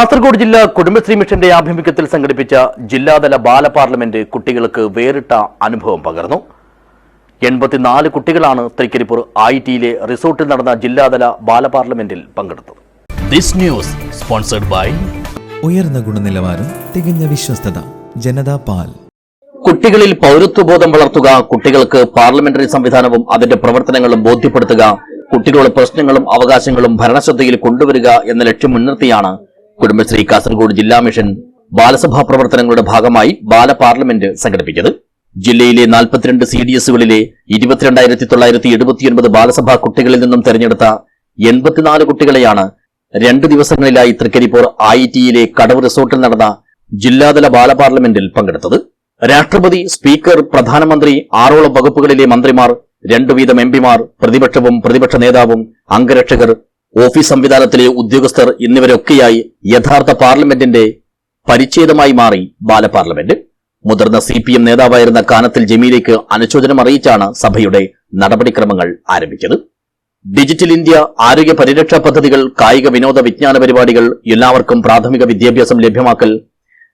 കാസർഗോഡ് ജില്ലാ കുടുംബശ്രീ മിഷന്റെ ആഭിമുഖ്യത്തിൽ സംഘടിപ്പിച്ച ജില്ലാതല ബാലപാർലമെന്റ് കുട്ടികൾക്ക് വേറിട്ട അനുഭവം പകർന്നു. എൺപത്തിനാല് കുട്ടികളാണ് തൃക്കരിപ്പൂർ ഐ ടിയിലെ റിസോർട്ടിൽ നടന്ന ജില്ലാതല ബാലപാർലമെന്റിൽ പങ്കെടുത്തത്. ദിസ് ന്യൂസ് സ്പോൺസർഡ് ബൈ ഉയർന്ന ഗുണനിലവാരം തികഞ്ഞ വിശ്വസ്തത ജനതാ പാൽ. കുട്ടികളിൽ പൗരത്വബോധം വളർത്തുക കുട്ടികൾക്ക് പാർലമെന്ററി സംവിധാനവും അതിന്റെ പ്രവർത്തനങ്ങളും ബോധ്യപ്പെടുത്തുക കുട്ടികളുടെ പ്രശ്നങ്ങളും അവകാശങ്ങളും ഭരണശ്രദ്ധയിൽ കൊണ്ടുവരിക എന്ന ലക്ഷ്യം മുൻനിർത്തിയാണ് കുടുംബശ്രീ കാസർഗോഡ് ജില്ലാ മിഷൻ ബാലസഭാ പ്രവർത്തനങ്ങളുടെ ഭാഗമായി ബാലപാർലമെന്റ് സംഘടിപ്പിച്ചത്. ജില്ലയിലെ നാൽപ്പത്തിരണ്ട് സി ഡി എസുകളിലെ ഇരുപത്തിരണ്ടായിരത്തി തൊള്ളായിരത്തി എഴുപത്തിയൊൻപത് ബാലസഭാ കുട്ടികളിൽ നിന്നും തെരഞ്ഞെടുത്ത എൺപത്തിനാല് കുട്ടികളെയാണ് രണ്ട് ദിവസങ്ങളിലായി തൃക്കരിപ്പൂർ ഐ ടിയിലെ കടവ് റിസോർട്ടിൽ നടന്ന ജില്ലാതല ബാലപാർലമെന്റിൽ പങ്കെടുത്തത്. രാഷ്ട്രപതി സ്പീക്കർ പ്രധാനമന്ത്രി ആറോളം വകുപ്പുകളിലെ മന്ത്രിമാർ രണ്ടു വീതം എംപിമാർ പ്രതിപക്ഷവും പ്രതിപക്ഷ നേതാവും അംഗരക്ഷകർ ഓഫീസ് സംവിധാനത്തിലെ ഉദ്യോഗസ്ഥർ എന്നിവരൊക്കെയായി യഥാർത്ഥ പാർലമെന്റിന്റെ പരിച്ഛേദമായി മാറി ബാലപാർലമെന്റ്. മുതിർന്ന സി പി എം നേതാവായിരുന്ന കാനത്തിൽ ജമീലേക്ക് അനുശോചനം അറിയിച്ചാണ് സഭയുടെ നടപടിക്രമങ്ങൾ ആരംഭിച്ചത്. ഡിജിറ്റൽ ഇന്ത്യ ആരോഗ്യ പരിരക്ഷാ പദ്ധതികൾ കായിക വിനോദ വിജ്ഞാന പരിപാടികൾ എല്ലാവർക്കും പ്രാഥമിക വിദ്യാഭ്യാസം ലഭ്യമാക്കൽ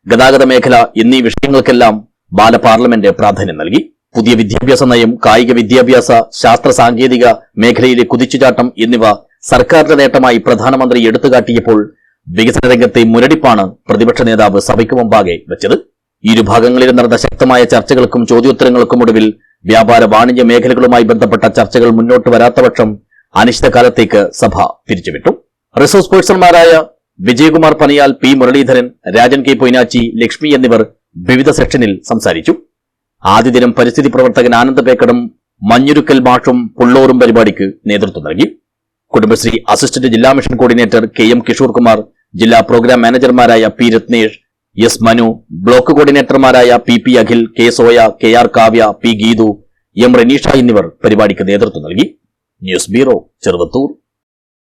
ഗതാഗത മേഖല എന്നീ വിഷയങ്ങൾക്കെല്ലാം ബാലപാർലമെന്റ് പ്രാധാന്യം നൽകി. പുതിയ വിദ്യാഭ്യാസ നയം കായിക വിദ്യാഭ്യാസ ശാസ്ത്ര സാങ്കേതിക മേഖലയിലെ കുതിച്ചുചാട്ടം എന്നിവ സർക്കാരിന്റെ നേട്ടമായി പ്രധാനമന്ത്രി എടുത്തുകാട്ടിയപ്പോൾ വികസന രംഗത്തെ മുരടിപ്പാണ് പ്രതിപക്ഷ നേതാവ് സഭയ്ക്ക് മുമ്പാകെ വെച്ചത്. ഇരുഭാഗങ്ങളിലും നടന്ന ശക്തമായ ചർച്ചകൾക്കും ചോദ്യോത്തരങ്ങൾക്കും ഒടുവിൽ വ്യാപാര വാണിജ്യ മേഖലകളുമായി ബന്ധപ്പെട്ട ചർച്ചകൾ മുന്നോട്ട് വരാത്തപക്ഷം അനിശ്ചിതകാലത്തേക്ക് സഭ പിരിച്ചുവിട്ടു. റിസോഴ്സ് പേഴ്സൺമാരായ വിജയകുമാർ പനിയാൽ പി മുരളീധരൻ രാജൻ കെ പൊയ്നാച്ചി ലക്ഷ്മി എന്നിവർ വിവിധ സെക്ഷനിൽ സംസാരിച്ചു. ആദ്യ ദിനം പരിസ്ഥിതി പ്രവർത്തകൻ ആനന്ദ് പേക്കടും മഞ്ഞുരുക്കൽ മാഷും പുള്ളോറും പരിപാടിക്ക് നേതൃത്വം നൽകി. കുടുംബശ്രീ അസിസ്റ്റന്റ് ജില്ലാ mission coordinator K M Kishore Kumar ജില്ലാ programme മാനേജർമാരായ P Ratnesh S Manu block കോർഡിനേറ്റർമാരായ P P Akhil K Soya K R Kavya P Geethu M Raneesha എന്നിവർ പരിപാടിക്ക് നേതൃത്വം നൽകി. News bureau Cheruvathur.